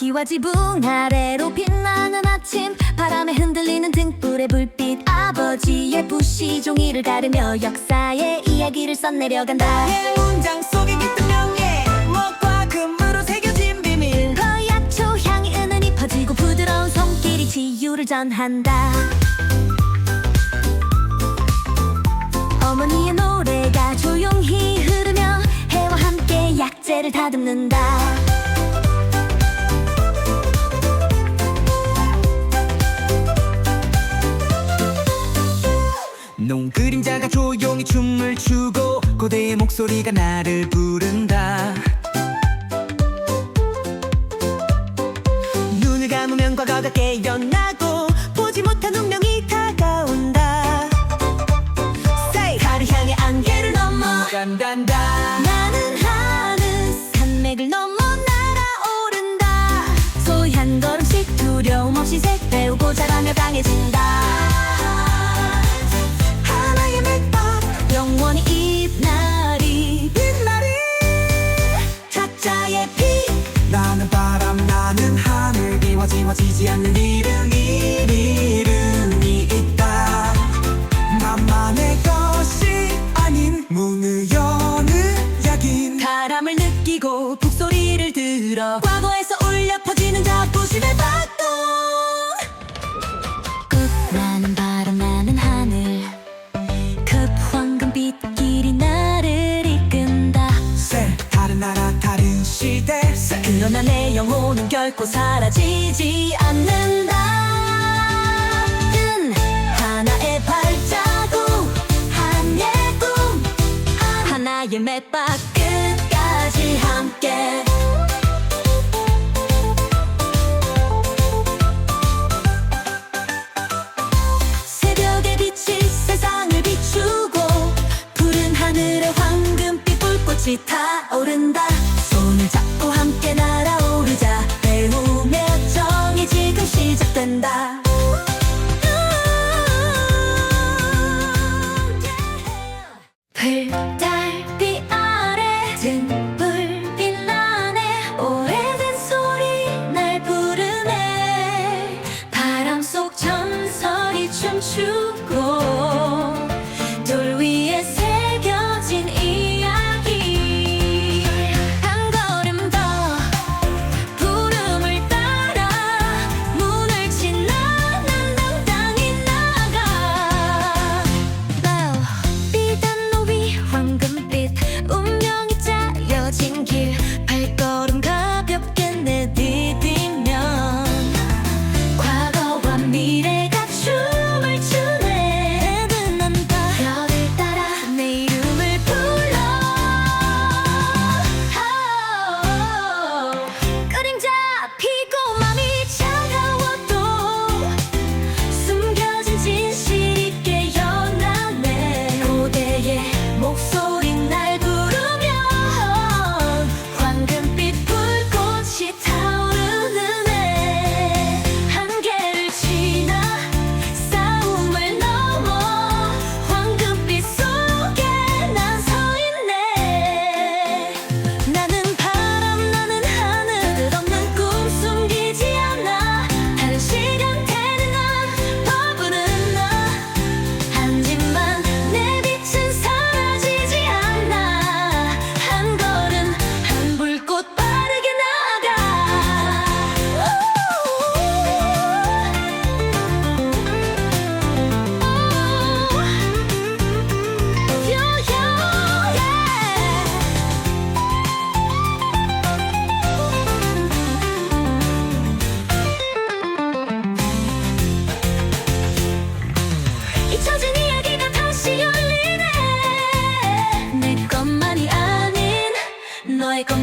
기와 지붕 아래로 빛나는 아침. 바람에 흔들리는 등불의 불빛 아버지의 붓이 종이를 가르며 역사의 이야기를 써내려간다. 내 문장 속에 깃든 명예 먹과 금으로 새겨진 비밀. 허약초 향이 은은히 퍼지고 부드러운 손길이 치유를 전한다. 어머니의 노래가 조용히 흐르며 해와 함께 약재를 다듬는다 농 그림자가 조용히 춤을 추고 고대의 목소리가 나를 부른다. 눈을 감으면 과거가 깨어나고 보지 못한 운명이 다가온다. Say. 달을 향해 안개를 넘어. 간단다. 나는 하늘 산맥을 넘어 날아오른다. 소위 한 걸음씩 두려움 없이 색 배우고 자라며 강해진다 새 그러나 내 영혼은 결코 사라지지 않는다. 은 하나의 발자국 하나의 꿈 하나의 맥박 끝까지 함께. 새벽의 빛이 세상을 비추고 푸른 하늘에 황금빛 불꽃이 타오른다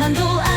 handle